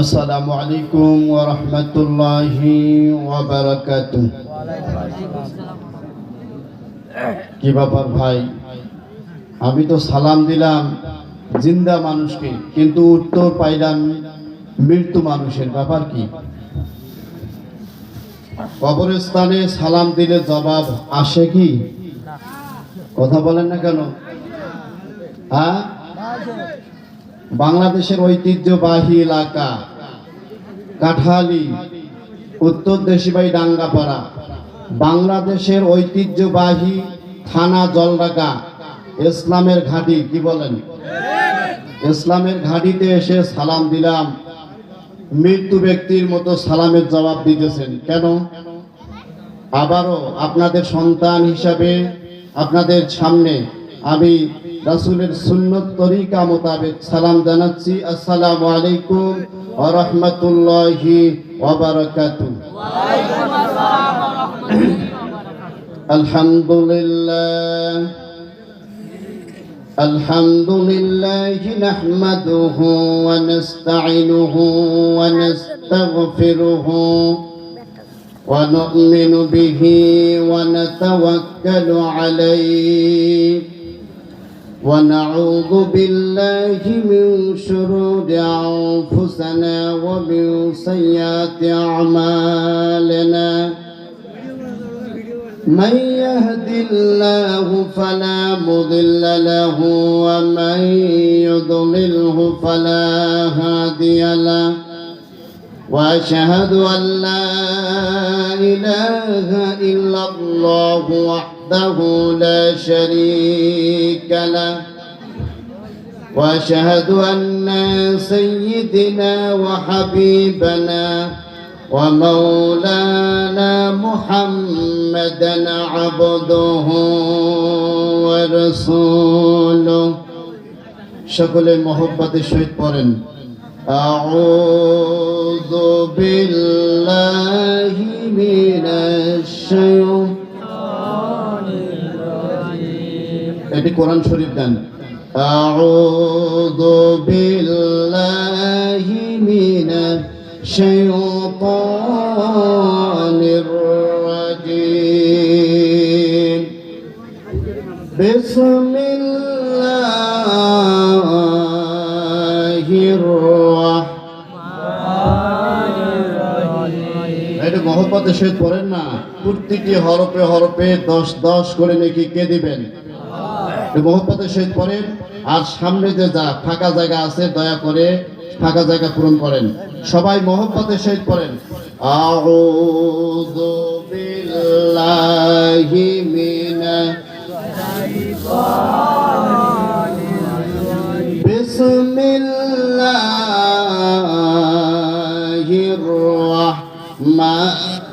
আসসালামু আলাইকুম ওয়া রাহমাতুল্লাহি ওয়া বারাকাতুহু কি ব্যাপার ভাই? আমি তো সালাম দিলাম জিন্দা মানুষকে, কিন্তু উত্তর পাইলাম মৃত্যু মানুষের। ব্যাপার কি? কবরস্থানে সালাম দিলে জবাব আসে কি? কথা বলেন না কেন? হ্যাঁ? বাংলাদেশের ঐতিহ্যবাহী এলাকা, কাঠালি, উত্তর দেশিবাই ডাঙ্গাপাড়া, বাংলাদেশের ঐতিহ্যবাহী থানা জলডাকা ইসলামের ঘাঁটি, কি বলেন? ইসলামের ঘাঁটিতে এসে সালাম দিলাম। মৃত্যু ব্যক্তির মতো সালামের জবাব দিতেছেন। কেন? আবারও আপনাদের সন্তান হিসাবে আপনাদের সামনে আমি রাসূলের সুন্নত তরিকা মোতাবেক সালাম জানাচ্ছি আসসালামু আলাইকুম ওয়া রাহমাতুল্লাহি ওয়া বারাকাতুহু আলহামদুলিল্লাহ الحمد لله نحمده ونستعينه ونستغفره ونؤمن به ونتوكل عليه ونعوذ بالله من شرور أنفسنا ومن سيئات أعمالنا. من يهد الله فلا مضل له ومن يضلله فلا هادي له. وأشهد أن لا إله إلا الله وحده وحده لا شريك له. وأشهد أن سيدنا وحبيبنا ومولانا محمدا عبده ورسوله. شكل محبة الشهيد بورن. أعوذ بالله من الشيطان এটি কোরআন শরীফ দেন أعوذ بالله من الشيطان الرجيم بسم الله الرحمن এটা মহব্বতের সহিত পড়েন না প্রতিটি হরপে হরপে দশ দশ করে নাকি কে দিবেন মহব্বতের সহিত পড়েন আর সামনে যে যা ফাঁকা জায়গা আছে, দয়া করে ফাঁকা জায়গা পূরণ করেন। সবাই মহব্বতের সহিত পড়েন। আউযু বিল্লাহি মিনাশ বিসমিল্লাহির রাহমানির